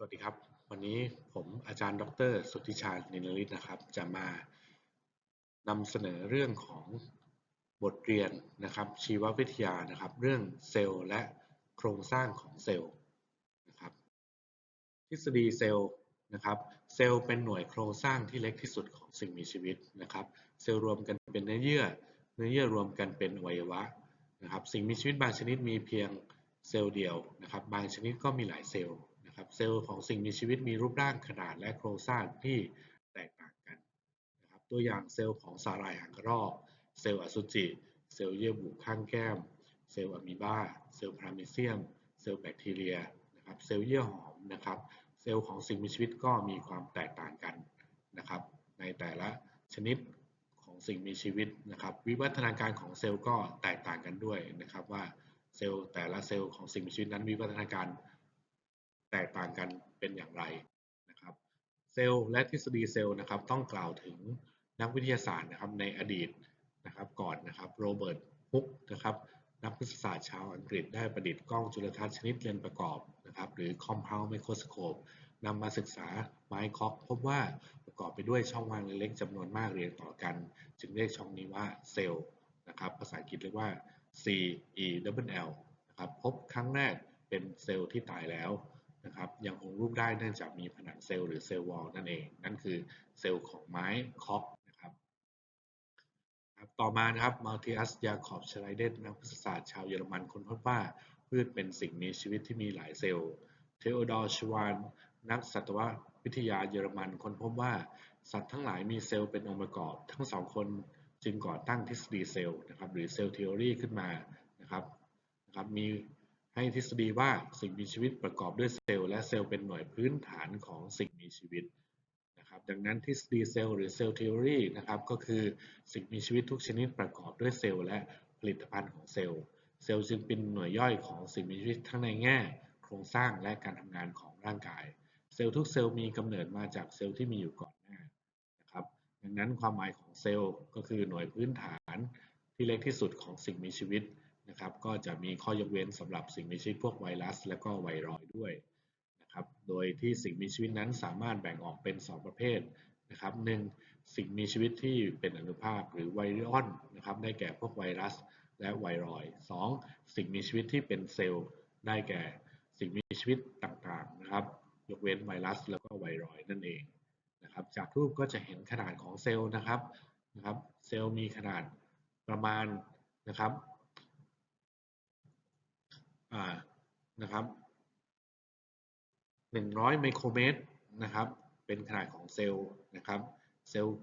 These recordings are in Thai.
สวัสดีครับ วันนี้ผมอาจารย์ดร สุทธิชาญนินฤทธิ์นะครับ จะมานำเสนอเรื่องของบทเรียนนะครับ ชีววิทยานะครับ เรื่องเซลล์และโครงสร้างของเซลล์นะครับ ทฤษฎีเซลล์นะครับ เซลล์เป็นหน่วยโครงสร้างที่เล็กที่สุดของสิ่งมีชีวิตนะครับ เซลล์รวมกันเป็นเนื้อเยื่อ เนื้อเยื่อรวมกันเป็นอวัยวะนะครับ สิ่งมีชีวิตบางชนิดมีเพียงเซลล์เดียวนะครับ บางชนิดก็มีหลายเซลล์ นะครับเซลล์ของสิ่งมีชีวิตมีรูปร่างขนาดและโครงสร้างที่แตกต่างกันนะครับตัวอย่างเซลล์ของสาหร่ายหางกระรอกเซลล์อสุจิ เซลล์เยื่อบุข้างแก้ม เซลล์อะมีบาเซลล์พาราเมเซียม เซลล์แบคทีเรียนะครับเซลล์เยื่อหอมนะครับเซลล์ของสิ่งมีชีวิตก็มีความแตกต่างกันนะครับในแต่ละชนิดของสิ่งมีชีวิตนะครับวิวัฒนาการของเซลล์ก็แตกต่างกันด้วยนะครับว่าเซลล์แต่ละเซลล์ของสิ่งมีชีวิตนั้นวิวัฒนาการ แตกต่างกันเป็นอย่างไรนะครับ เซลล์และทฤษฎีเซลล์นะครับต้องกล่าวถึงนักวิทยาศาสตร์นะครับในอดีตนะครับก่อนนะครับโรเบิร์ตฮุกนะครับนักวิทยาศาสตร์ชาวอังกฤษได้ประดิษฐ์กล้องจุลทรรศน์ชนิดเลนส์ประกอบนะครับหรือ compound microscope นำมาศึกษาไม้คอกพบว่าประกอบไปด้วยช่องว่างเล็กๆจำนวนมากเรียงต่อกัน จึงเรียกช่องนี้ว่าเซลล์นะครับภาษาอังกฤษเรียกว่า C E W L นะครับพบครั้งแรกเป็นเซลล์ที่ตายแล้ว นะครับยังคงรูปได้เนื่องจากมีผนังเซลล์หรือเซลล์วอลนั่นเอง นั่นคือเซลล์ของไม้คอกนะครับต่อมานะครับมัลติอัสยาคอบชไลเดนนักวิทยาศาสตร์ชาวเยอรมันค้นพบว่าพืชเป็นสิ่งมีชีวิตที่มีหลายเซลล์เทโอดอร์ชวานนักสัตววิทยาเยอรมันค้นพบว่าสัตว์ทั้งหลายมีเซลล์เป็นองค์ประกอบ ทั้งสองคนจึงก่อตั้งทฤษฎีเซลล์นะครับหรือเซลล์ทฤษฎีขึ้นมานะครับนะครับมี ให้ทฤษฎีว่าสิ่งมีชีวิตประกอบด้วยเซลล์และเซลล์เป็นหน่วยพื้นฐานของสิ่งมีชีวิตนะครับดังนั้นทฤษฎีเซลล์หรือเซลล์ทฤษฎีนะครับก็คือสิ่งมีชีวิตทุกชนิดประกอบด้วยเซลล์และผลิตภัณฑ์ของเซลล์ เซลล์จึงเป็นหน่วยย่อยของสิ่งมีชีวิตทั้งในแง่ โครงสร้างและการทำงานของร่างกาย เซลล์ทุกเซลล์มีกำเนิดมาจากเซลล์ที่มีอยู่ก่อนหน้านะครับดังนั้นความหมายของเซลล์ก็คือหน่วยพื้นฐานที่เล็กที่สุดของสิ่งมีชีวิต นะครับ ก็จะมีข้อยกเว้นสำหรับสิ่งมีชีวิตพวกไวรัส และก็ไวรอยด้วยนะครับ โดยที่สิ่งมีชีวิตนั้นสามารถแบ่งออกเป็น 2 ประเภทนะครับหนึ่งสิ่งมีชีวิตที่เป็นอนุภาคหรือไวรอนนะครับ ได้แก่พวกไวรัส และไวรอย 2. สิ่งมีชีวิตที่เป็นเซลล์ได้แก่สิ่งมีชีวิตต่างๆนะครับ ยกเว้นไวรัส แล้วก็ไวรอยนั่นเองนะครับ จากรูปก็จะเห็นขนาดของเซลล์นะครับนะครับ เซลล์มีขนาดประมาณนะครับ นะครับ100ไมโครเมตรนะครับ เป็นขนาดของเซลล์นะครับ เซลล์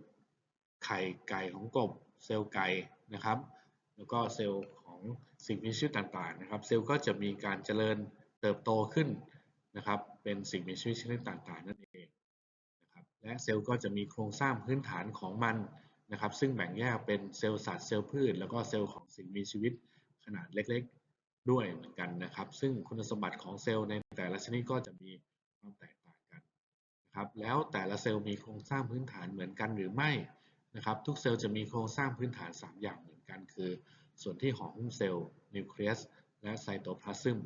ไข่ไก่ของกบ เซลล์ไก่นะครับ แล้วก็เซลล์ของสิ่งมีชีวิตต่างๆนะครับ เซลล์ก็จะมีการเจริญเติบโตขึ้นนะครับ เป็นสิ่งมีชีวิตชนิดต่างๆ นั่นเองนะครับ และเซลล์ก็จะมีโครงสร้างพื้นฐานของมันนะครับ ซึ่งแบ่งแยกเป็นเซลล์สัตว์ เซลล์พืช แล้วก็เซลล์ของสิ่งมีชีวิตขนาดเล็ก ด้วยเหมือนกันนะครับ ซึ่งคุณสมบัติของเซลล์ในแต่ละชนิดก็จะมีความแตกต่างกันนะครับ แล้วแต่ละเซลล์มีโครงสร้างพื้นฐานเหมือนกันหรือไม่นะครับ ทุกเซลล์จะมีโครงสร้างพื้นฐาน 3 อย่างเหมือนกัน คือ ส่วนที่ห่อหุ้มเซลล์นิวเคลียสและไซโตพลาซึม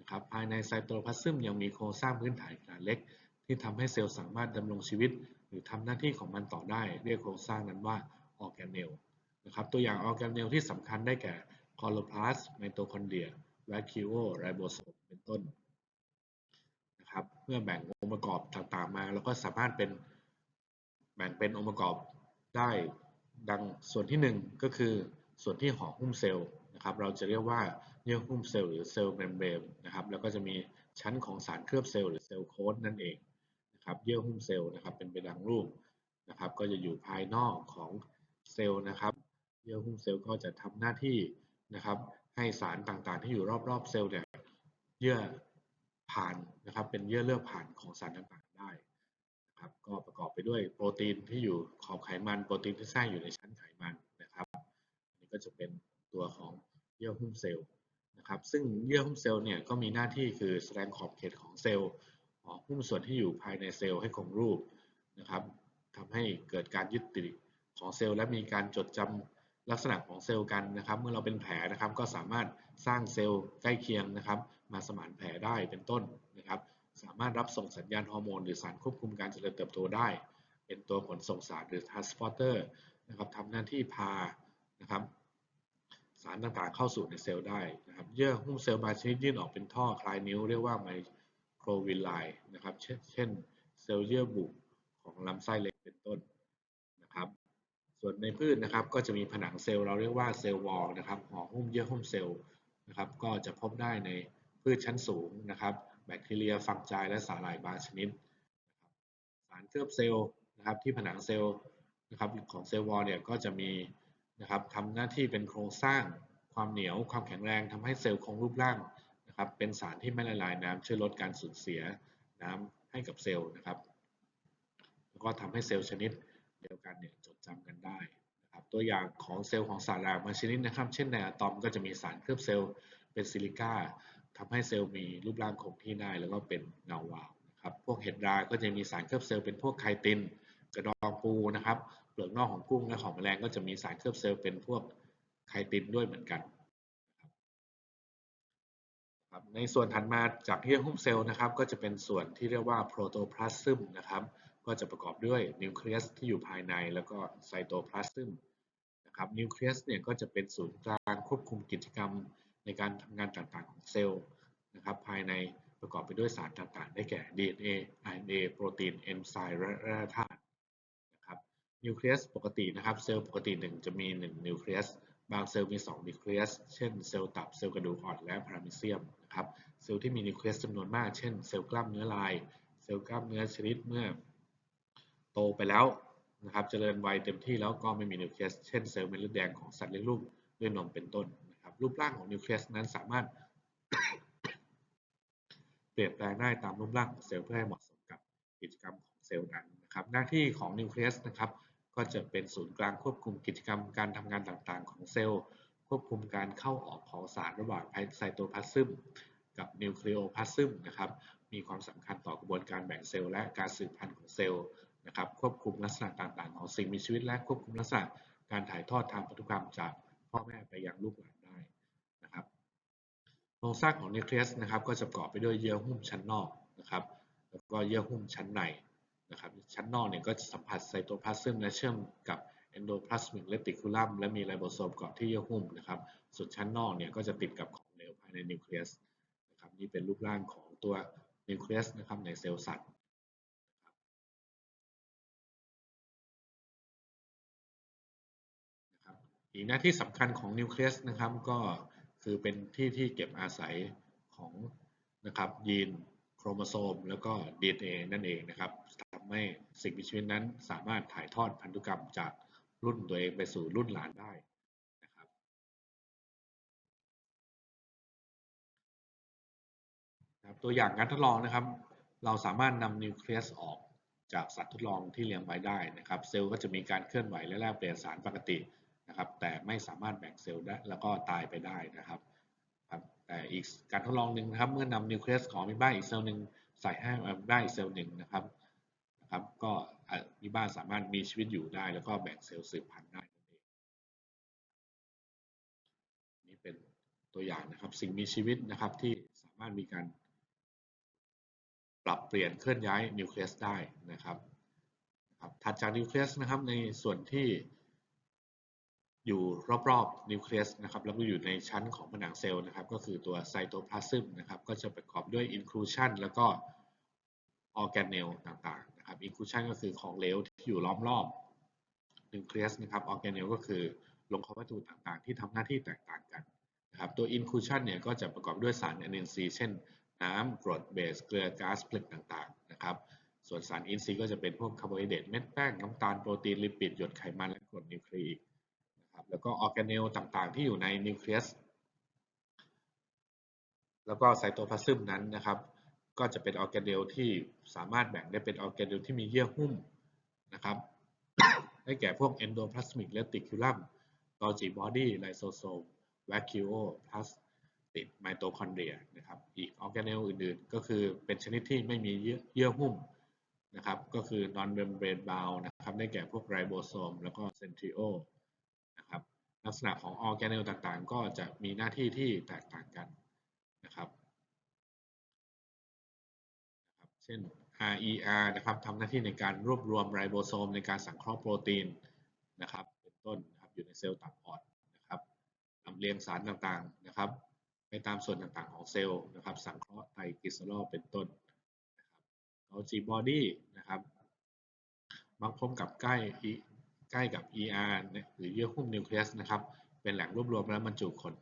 นะครับ ภายในไซโตพลาซึมยังมีโครงสร้างพื้นฐานขนาดเล็ก ที่ทำให้เซลล์สามารถดำรงชีวิต หรือทำหน้าที่ของมันต่อได้ เรียกโครงสร้างนั้นว่าออร์แกเนลนะครับ ตัวอย่างออร์แกเนลที่สำคัญได้แก่ คลอโรพลาสต์ไมโตคอนเดรียแวคิโอไรโบโซมเป็นต้นนะครับเมื่อแบ่งองค์ประกอบต่างๆมาแล้วก็สามารถเป็นแบ่งเป็นองค์ประกอบได้ดังส่วนที่ 1 ก็คือส่วนที่ห่อหุ้มเซลล์นะครับเราจะเรียกว่าเยื่อหุ้มเซลล์หรือเซลล์เมมเบรนนะครับแล้วก็จะมีชั้นของสารเคลือบเซลล์หรือเซลล์โค้ดนั่นเองนะครับเยื่อหุ้มเซลล์นะครับเป็นไปดังรูปนะครับก็จะอยู่ภายนอกของเซลล์นะครับเยื่อหุ้มเซลล์ก็จะทำหน้าที่ นะครับ ให้สารต่างๆ ที่อยู่รอบๆเซลล์เนี่ยเยื่อผ่านนะครับ เป็นเยื่อเลือกผ่านของสารต่างๆได้นะครับ ก็ประกอบไปด้วยโปรตีนที่อยู่ขอบไขมันโปรตีนที่สร้างอยู่ในชั้นไขมันนะครับอันนี้ก็จะเป็นตัวของเยื่อหุ้มเซลล์นะครับ ซึ่งเยื่อหุ้มเซลล์เนี่ยก็มีหน้าที่คือแสดงขอบเขตของเซลล์หุ้มส่วนที่อยู่ภายในเซลล์ให้คงรูปนะครับทำให้เกิดการยึดติดของเซลล์และมีการจดจำ ลักษณะของเซลล์กันนะครับ เมื่อเราเป็นแผลนะครับ ก็สามารถสร้างเซลล์ใกล้เคียงนะครับ มาสมานแผลได้เป็นต้นนะครับ สามารถรับส่งสัญญาณฮอร์โมนหรือสารควบคุมการเจริญเติบโตได้ เป็นตัวขนส่งสารหรือ transporter นะครับทำหน้าที่พานะครับ สารต่างๆเข้าสู่ในเซลล์ได้นะครับ เยื่อหุ้มเซลล์บางชนิดยื่นออกเป็นท่อคลายนิ้วเรียกว่าไมโครวิลไลนะครับ เช่น เซลล์เยื่อบุของลำไส้เล็กเป็นต้น ส่วนในพืชนะครับ ก็จะมีผนังเซลล์เราเรียกว่าเซลล์วอลนะครับห่อหุ้มเยื่อหุ้มเซลล์นะครับ ก็จะพบได้ในพืชชั้นสูงนะครับ แบคทีเรียฟังไจและสาหร่ายบางชนิด สารเคลือบเซลล์นะครับที่ผนังเซลล์นะครับของเซลล์วอลเนี่ยก็จะมีนะครับทำหน้าที่เป็นโครงสร้างความเหนียวความแข็งแรงทำให้เซลล์คงรูปร่างนะครับ เป็นสารที่ไม่ละลายน้ำช่วยลดการสูญเสียน้ำให้กับเซลล์นะครับ แล้วก็ทำให้เซลล์ชนิดเดียวกันเนี่ย จำกันได้นะครับตัวอย่างของเซลล์ของสาหร่ายบางชนิดนะครับ เช่นในอะตอมก็จะมีสารเคลือบเซลล์เป็นซิลิก้าทำให้เซลล์มีรูปร่างคงที่ได้แล้วก็เป็นเงาวาวนะครับพวกเห็ดราก็จะมีสารเคลือบเซลล์เป็นพวกไคตินกระดองปูนะครับเปลือกนอกของกุ้งและของแมลงก็จะมีสารเคลือบเซลล์เป็นพวกไคตินด้วยเหมือนกันครับในส่วนถัดมาจากเยื่อหุ้มเซลล์นะครับ ก็จะเป็นส่วนที่เรียกว่าโปรโตพลาสซึมนะครับ ก็จะประกอบด้วยนิวเคลียสที่อยู่ภายในแล้วก็ไซโตพลาสซึมนะครับนิวเคลียสเนี่ยก็จะเป็นศูนย์กลางควบคุมกิจกรรมในการทำงานต่างๆของเซลล์นะครับภายในประกอบไปด้วยสารต่างๆ ได้แก่ DNA RNA โปรตีนเอนไซม์และแร่ธาตุนะครับนิวเคลียสปกตินะครับเซลล์ปกติ1จะมี 1 นิวเคลียสบางเซลล์มี 2 นิวเคลียส เช่นเซลล์ตับ เซลล์กระดูกอ่อน และพารามิเซียมนะครับ เซลล์ที่มีนิวเคลียสจำนวนมาก เช่น เซลล์กล้ามเนื้อลาย เซลล์กล้ามเนื้อชนิดเมื่อ โตไปแล้วนะครับเจริญวัยเต็มที่แล้วก็ไม่มีนิวเคลียสเช่นเซลล์เม็ดเลือดแดงของสัตว์เลี้ยงลูกด้วยนมเป็นต้นนะครับรูปร่างของนิวเคลียสนั้นสามารถ เปลี่ยนแปลงได้ตามรูปร่างของเซลล์เพื่อให้เหมาะสมกับกิจกรรมของเซลล์นั้นนะครับหน้าที่ของนิวเคลียสนะครับก็จะเป็นศูนย์กลางควบคุมกิจกรรมการทำงานต่างๆ ของเซลล์ ควบคุมการเข้าออกของสารระหว่างไซโตพลาซึมกับนิวเคลีโอพลาซึมนะครับมีความสำคัญต่อกระบวนการแบ่งเซลล์และการสืบพันธุ์ของเซลล์ นะครับควบคุมลักษณะต่างๆของสิ่งมีชีวิตและควบคุมลักษณะการถ่ายทอดทางพันธุกรรมจากพ่อแม่ไปยังลูกหลานได้นะครับโครงสร้างของนิวเคลียสนะครับก็จะประกอบไปด้วยเยื่อหุ้มชั้นนอกนะครับแล้วก็เยื่อหุ้มชั้นในนะครับชั้นนอกเนี่ยก็จะสัมผัสไซโตพลาสซึมและเชื่อมกับเอนโดพลาสมิกเรติคูลัมและมีไรโบโซมเกาะที่เยื่อหุ้มนะครับส่วนชั้นนอกเนี่ยก็จะติดกับของเหลวภายในนิวเคลียสนะครับนี่เป็นรูปร่างของตัวนิวเคลียสนะครับในเซลล์สัตว์ อีกหน้าที่สำคัญของนิวเคลียสนะครับก็คือเป็นที่ที่เก็บอาศัยของนะครับยีนโครโมโซม แล้วก็ DNA นั่นเองนะครับทำให้สิ่งมีชีวิตนั้นสามารถถ่ายทอดพันธุกรรมจากรุ่นตัวเองไปสู่รุ่นหลานได้นะครับตัวอย่างการทดลองนะครับ เราสามารถนำนิวเคลียสออกจากสัตว์ทดลองที่เลี้ยงไว้ได้นะครับ เซลล์ก็จะมีการเคลื่อนไหวและแลกเปลี่ยนสารปกติ นะครับ แต่ไม่สามารถแบ่งเซลล์ได้แล้วก็ตายไปได้นะครับครับแต่อีกการทดลองหนึ่งนะครับ เมื่อนำนิวเคลียสของมีบ้าอีกเซลล์หนึ่งใส่ให้มีบ้าอีกเซลล์หนึ่งนะครับนะครับ ก็มีบ้าสามารถมีชีวิตอยู่ได้ แล้วก็แบ่งเซลล์สืบพันธุ์ได้นี่เป็นตัวอย่างนะครับ สิ่งมีชีวิตนะครับที่สามารถมีการปรับเปลี่ยนเคลื่อนย้ายนิวเคลียสได้นะครับถัดจากนิวเคลียสนะครับในส่วนที่ อยู่รอบๆนิวเคลียสนะครับแล้วก็อยู่ในชั้นของผนังเซลล์นะครับ ก็คือตัวไซโตพลาซึมนะครับ ก็จะประกอบด้วยอินคลูชันแล้วก็ออร์แกเนลต่างๆนะครับอินคลูชันก็คือของเหลวที่อยู่ล้อมรอบนิวเคลียสนะครับออร์แกเนลก็คือลงข้าวัตถุต่างๆ ที่ทำหน้าที่แตกต่างกันนะครับตัวอินคลูชันเนี่ยก็จะประกอบด้วยสาร NNC เช่น น้ำกรดเบสเกลือก๊าซผลึกต่างๆนะครับส่วนสารอินทรีย์ก็จะเป็นพวกคาร์โบไฮเดรตเม็ดแป้งน้ำตาลโปรตีนลิปิดหยดไขมันและกรดนิวคลีอิก แล้วก็ออร์แกเนลต่างๆ ที่อยู่ในนิวเคลียสแล้วก็ไซโตพลาซึมนั้นนะครับ ก็จะเป็นออร์แกเนลที่สามารถแบ่งได้เป็นออร์แกเนลที่มีเยื่อหุ้มนะครับได้แก่พวกเอนโดพลาสมิกเรติคูลัมกอจิบอดี้ไลโซโซมแวคิโอพลาสติดไมโตคอนเดรียนะครับ อีกออร์แกเนลอื่นๆ ก็คือเป็นชนิดที่ไม่มีเยื่อหุ้มนะครับ ก็คือ non membrane bound นะครับ ได้แก่พวกไรโบโซม แล้วก็เซนทริโอ ลักษณะของออร์แกเนลต่างๆ ก็จะมีหน้าที่ที่แตกต่างกันนะครับ เช่น RER นะครับทำหน้าที่ในการรวบรวมไรโบโซมในการสังเคราะห์โปรตีนนะครับ เป็นต้นนะครับอยู่ในเซลล์ตับอ่อนนะครับลำเลียงสารต่างๆนะครับ ไปตามส่วนต่างๆของเซลล์นะครับ สังเคราะห์ไตรกลีเซอรอลเป็นต้นนะครับเอาจีบอดี้นะครับมักพบกับใกล้ ใกล้กับ ER หรือเยื่อหุ้มนิวเคลียสนะครับ เป็นแหล่งรวบรวมและบรรจุขน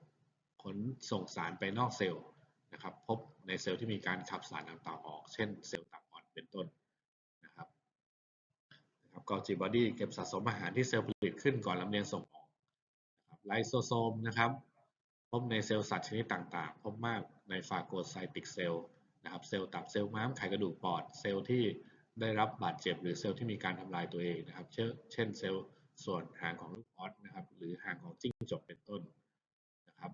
ขนส่งสารไปนอกเซลล์นะครับ พบในเซลล์ที่มีการขับสารต่างๆออก เช่นเซลล์ตับอ่อนเป็นต้นนะครับนะครับกอจีบอดี้เก็บสะสมอาหารที่เซลล์ผลิตขึ้นก่อนลำเลียงส่งออกนะครับไลโซโซมนะครับ พบในเซลล์สัตว์ชนิดต่างๆ พบมากในฟาโกไซติกเซลล์นะครับ เซลล์ตับเซลล์ม้ามไขกระดูกปอด เซลล์ที่ ได้รับบาดเจ็บหรือเซลล์ที่มีการทำลายตัวเองนะครับ เช่นเซลล์ส่วนหางของลูกออสนะครับ หรือหางของจิ้งจกเป็นต้นนะครับ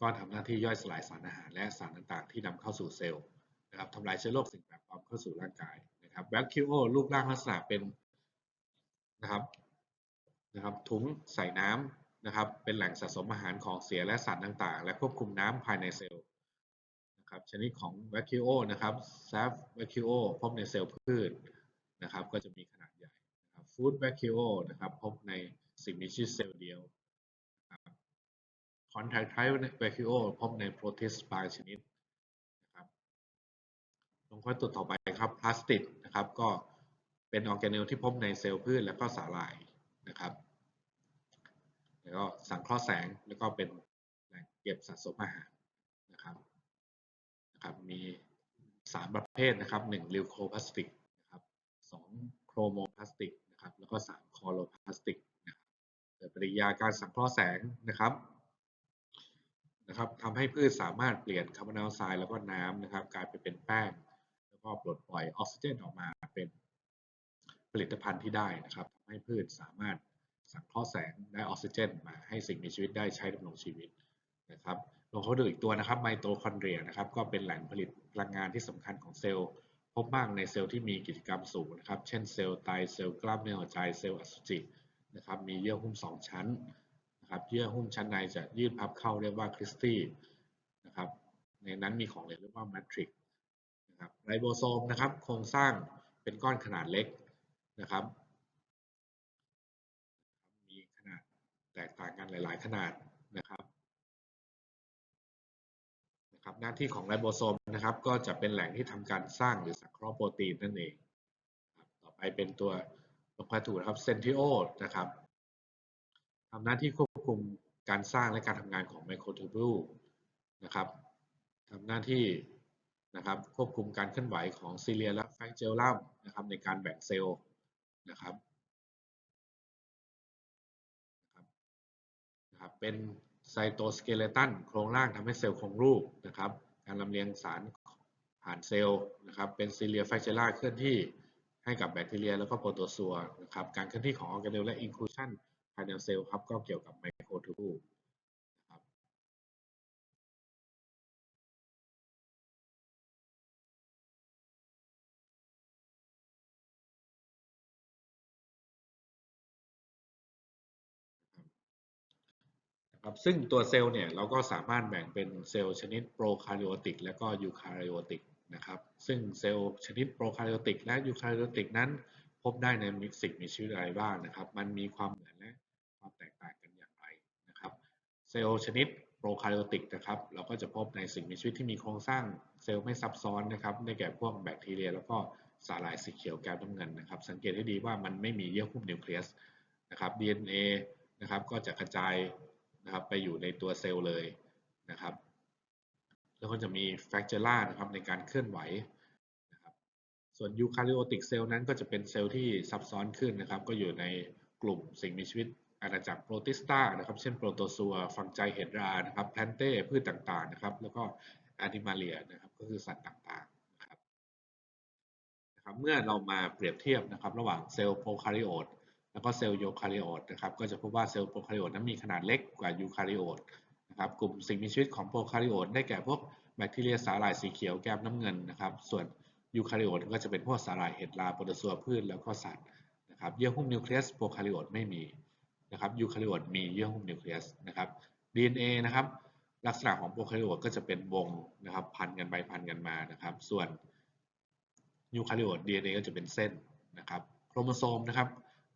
ก็ทำหน้าที่ย่อยสลายสารอาหารและสารต่างๆ ที่นำเข้าสู่เซลล์นะครับทำลายเชื้อโรคสิ่งแปลกปลอมเข้าสู่ร่างกายนะครับแวคคิโอรูปร่างลักษณะเป็นนะครับนะครับถุงใส่น้ำนะครับ เป็นแหล่งสะสมอาหารของเสียและสารต่างๆ และควบคุมน้ำภายในเซลล์ ครับชนิดของแวคคิโอนะครับแซฟแวคคิโอพบในเซลล์พืชนะครับก็จะมีขนาดใหญ่นะครับฟู้ดแวคคิโอนะครับพบในสิ่งมีชีวิตเซลล์เดียวคอนแทคไทป์แวคคิโอพบในโปรตีสบางชนิดนะครับลงข้อตัวต่อไปครับพลาสติกนะครับก็เป็นออร์แกเนลที่พบในเซลล์พืชและก็สาหร่ายนะครับแล้วก็สังเคราะห์แสงแล้วก็เป็นแหล่งเก็บสะสมอาหาร ครับมีสารประเภทนะครับ1ลิวโคพลาสติกนะครับ2โครโมพลาสติกนะครับแล้วก็3คอโรพลาสติกนะครับเกิดปฏิกิริยาการสังเคราะห์แสงนะครับนะครับทำให้พืชสามารถเปลี่ยนคาร์บอนไดออกไซด์แล้วก็น้ำนะครับกลายไปเป็นแป้ง แล้วก็ปลดปล่อยออกซิเจนออกมาเป็นผลิตภัณฑ์ที่ได้นะครับทำให้พืชสามารถสังเคราะห์แสงได้ออกซิเจน มาให้สิ่งมีชีวิตได้ใช้ดำรงชีวิต นะครับลองเขาดูอีกตัวนะครับไมโตคอนเดรียนะครับก็เป็นแหล่งผลิตพลังงานที่สำคัญของเซลล์พบมากในเซลล์ที่มีกิจกรรมสูงนะครับ เช่นเซลล์ไตเซลล์กล้ามเนื้อหัวใจเซลล์อสุจินะครับมีเยื่อหุ้ม 2 ชั้นนะครับเยื่อหุ้มชั้นในจะยืดพับเข้าเรียกว่าคริสตี้นะครับในนั้นมีของเหลวเรียกว่าแมทริกนะครับไรโบโซมนะครับโครงสร้างเป็นก้อนขนาดเล็กนะครับมีขนาดแตกต่างกันหลาย ๆ ขนาดนะครับ ครับหน้าที่ของไรโบโซมนะครับ ก็จะเป็นแหล่งที่ทำการสร้างหรือสังเคราะห์โปรตีนนั่นเองต่อไปเป็นตัวลงควาถูนะครับเซนทิโอนะครับทำหน้าที่ควบคุมการสร้างและการทำงานของไมโครทูบูลนะครับทำหน้าที่นะครับควบคุมการเคลื่อนไหวของซีเลียและแฟกเจลลัมนะครับในการแบ่งเซลล์นะครับนะครับ เป็น ไซโตสเกเลตันโครงร่างทำให้เซลล์คงรูปนะครับ การลำเลียงสารผ่านเซลล์นะครับ เป็นซีเลียแฟคเจล่าเคลื่อนที่ให้กับแบคทีเรีย แล้วก็โปรโตซัวนะครับ การเคลื่อนที่ของออร์แกเนลและอินคลูชันภายในเซลล์ครับก็เกี่ยวกับไมโครทูบูลนะครับ ครับซึ่งตัวเซลล์เนี่ยเราก็สามารถแบ่งเป็นเซลล์ชนิดโปรคาริโอติกและก็ยูคาริโอติกนะครับ ซึ่งเซลล์ชนิดโปรคาริโอติกและยูคาริโอติกนั้น พบได้ในมิสิ่งมีชีวิตอะไรบ้างนะครับ มันมีความเหมือนและความแตกต่างกันอย่างไรนะครับ เซลล์ชนิดโปรคาริโอติกนะครับ เราก็จะพบในสิ่งมีชีวิตที่มีโครงสร้างเซลล์ไม่ซับซ้อนนะครับได้แก่พวกแบคทีเรีย แล้วก็สาหร่ายสีเขียวแก้วน้ำเงินนะครับ สังเกตให้ดีว่ามันไม่มีเยื่อหุ้มนิวเคลียสนะครับ DNA นะครับ ก็จะกระจาย นะครับไปอยู่ในตัวเซลล์เลยนะครับ แล้วก็จะมีแฟกเจล่านะครับในการเคลื่อนไหวนะครับส่วนยูคาริโอติกเซลล์นั้นก็จะเป็นเซลล์ที่ซับซ้อนขึ้นนะครับ ก็อยู่ในกลุ่มสิ่งมีชีวิตอาณาจักรโปรติสตานะครับ เช่นโปรโตซัวฟังไจเฮดรานะครับแพนเต้พืชต่างๆนะครับ แล้วก็แอนิมาเลียนะครับก็คือสัตว์ต่างๆนะครับนะครับ เมื่อเรามาเปรียบเทียบนะครับ ระหว่างเซลล์โปรคาริโอต แล้วก็เซลล์โยคาริโอตนะครับก็จะพบว่าเซลล์โปรคาริโอตนั้นมีขนาดเล็กกว่ายูคาริโอตนะครับกลุ่มสิ่งมีชีวิตของโปรคาริโอตได้แก่พวกแบคทีเรียสาหร่ายสีเขียวแก้มน้ำเงินนะครับส่วนยูคาริโอตก็จะเป็นพวกสาหร่ายเห็ดราโปรตซัวพืชแล้วก็สัตว์นะครับเยื่อหุ้มนิวเคลียสโปรคาริโอตไม่มีนะครับยูคาริโอตมีเยื่อหุ้มนิวเคลียสนะครับ DNA นะครับลักษณะของโปรคาริโอตก็จะเป็นวงนะครับพันกันไปพันกันมานะครับ ส่วนยูคาริโอต DNA ก็จะเป็นเส้นนะครับโครโมโซมนะครับ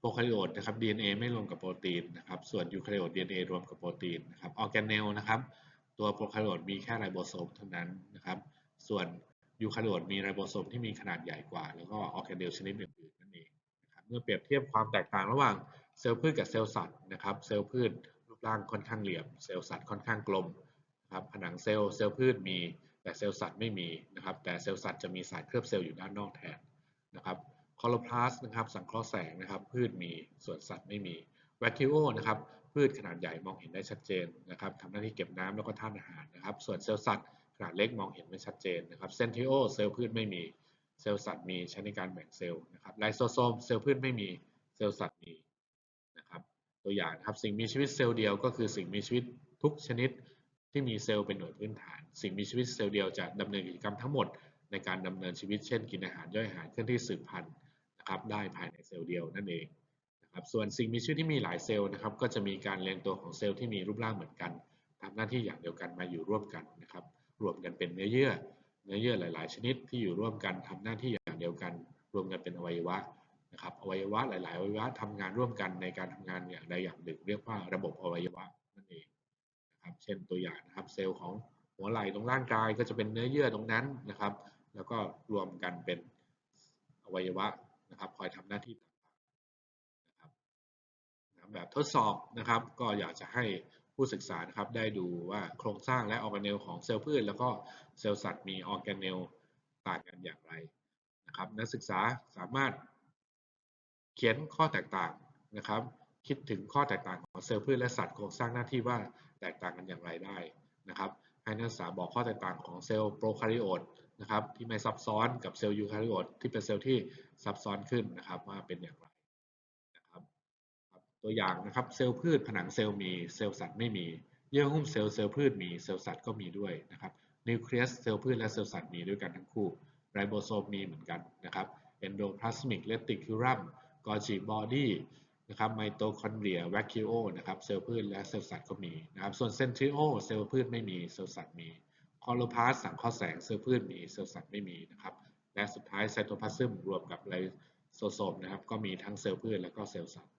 โปรคาริโอตนะครับ DNA ไม่รวมกับโปรตีนนะครับ ส่วนยูคาริโอต DNA รวมกับโปรตีนนะครับออร์แกเนลนะครับ ตัวโปรคาริโอตมีแค่ไรโบโซมเท่านั้นนะครับ ส่วนยูคาริโอตมีไรโบโซมที่มีขนาดใหญ่กว่า แล้วก็ออร์แกเนลชนิดอื่นๆนั่นเองนะครับ เมื่อเปรียบเทียบความแตกต่างระหว่างเซลล์พืชกับเซลล์สัตว์นะครับ เซลล์พืชรูปร่างค่อนข้างเหลี่ยม เซลล์สัตว์ค่อนข้างกลมนะครับ ผนังเซลล์เซลล์พืชมี แต่เซลล์สัตว์ไม่มีนะครับ แต่เซลล์สัตว์จะมีสารเคลือบเซลล์อยู่ด้านนอกแทนนะครับ คลอโลพลาสนะครับสังเคราะห์แสงนะครับ พืชมีส่วนสัตว์ไม่มีแวคิโอนะครับพืชขนาดใหญ่มองเห็นได้ชัดเจนนะครับทำหน้าที่เก็บน้ำแล้วก็ธาตุอาหารนะครับ ส่วนเซลล์สัตว์ขนาดเล็กมองเห็นไม่ชัดเจนนะครับเซนทิโอเซลล์พืชไม่มีเซลล์สัตว์มีใช้ในการแบ่งเซลล์นะครับไลโซโซมเซลล์พืชไม่มีเซลล์สัตว์มีนะครับตัวอย่างนะครับสิ่งมีชีวิตเซลล์เดียวก็คือสิ่งมีชีวิตทุกชนิดที่มีเซลล์เป็นหน่วยพื้นฐาน สิ่งมีชีวิตเซลล์เดียวจะดำเนินกิจกรรมทั้งหมดในการดำเนินชีวิตเช่น กินอาหารย่อยอาหารเคลื่อนที่สืบพันธุ์ นะครับได้ภายในเซลล์เดียวนั่นเองนะครับส่วนสิ่งมีชีวิตที่มีหลายเซลล์นะครับก็จะมีการเรียงตัวของเซลล์ที่มีรูปร่างเหมือนกันทำหน้าที่อย่างเดียวกันมาอยู่ร่วมกันนะครับรวมกันเป็นเนื้อเยื่อ เนื้อเยื่อหลาย ๆ ชนิดที่อยู่ร่วมกันทำหน้าที่อย่างเดียวกัน รวมกันเป็นอวัยวะนะครับอวัยวะหลาย ๆ อวัยวะทำงานร่วมกันในการทำงานอย่างใดอย่างหนึ่ง เรียกว่าระบบอวัยวะนั่นเองนะครับเช่นตัวอย่างนะครับเซลล์ของหัวไหล่ตรงร่างกายก็จะเป็นเนื้อเยื่อตรงนั้นนะครับ แล้วก็รวมกันเป็นอวัยวะนะครับคอยทำหน้าที่ต่างๆนะครับแบบ ทดสอบนะครับ ก็อยากจะให้ผู้ศึกษานะครับได้ดูว่าโครงสร้างและออร์แกเนลของเซลล์พืชแล้วก็เซลล์สัตว์มีออร์แกเนลต่างกันอย่างไรนะครับนักศึกษาสามารถเขียนข้อแตกต่างนะครับ คิดถึงข้อแตกต่างของเซลล์พืชและสัตว์โครงสร้างหน้าที่ว่าแตกต่างกันอย่างไรได้นะครับให้นักศึกษาบอกข้อแตกต่างของเซลล์โปรคาริโอตนะครับที่ไม่ซับซ้อนกับเซลล์ยูคาริโอตที่เป็นเซลล์ที่ซับซ้อนขึ้นนะครับว่าเป็นอย่างไร ตัวอย่างนะครับเซลล์พืชผนังเซลล์มีเซลล์สัตว์ไม่มีเยื่อหุ้มเซลล์เซลล์พืชมีเซลล์สัตว์ก็มีด้วยนะครับนิวเคลียสเซลล์พืชและเซลล์สัตว์มีด้วยกันทั้งคู่ไรโบโซมมีเหมือนกันนะครับเอนโดพลาสมิกเรติคิวลัมกอจิบอดี้นะครับไมโตคอนเดรียแวคคิโอนะครับเซลล์พืชและเซลล์สัตว์ก็มีนะครับส่วนเซนทริโอเซลล์พืชไม่มีเซลล์สัตว์มีคอโลพาสสังเคราะห์แสงเซลล์พืชมีเซลล์สัตว์ไม่มีนะครับและสุดท้ายไซโตพลาซึมรวมกับไลโซโซมนะครับก็มีทั้งเซลล์พืชและก็เซลล์สัตว์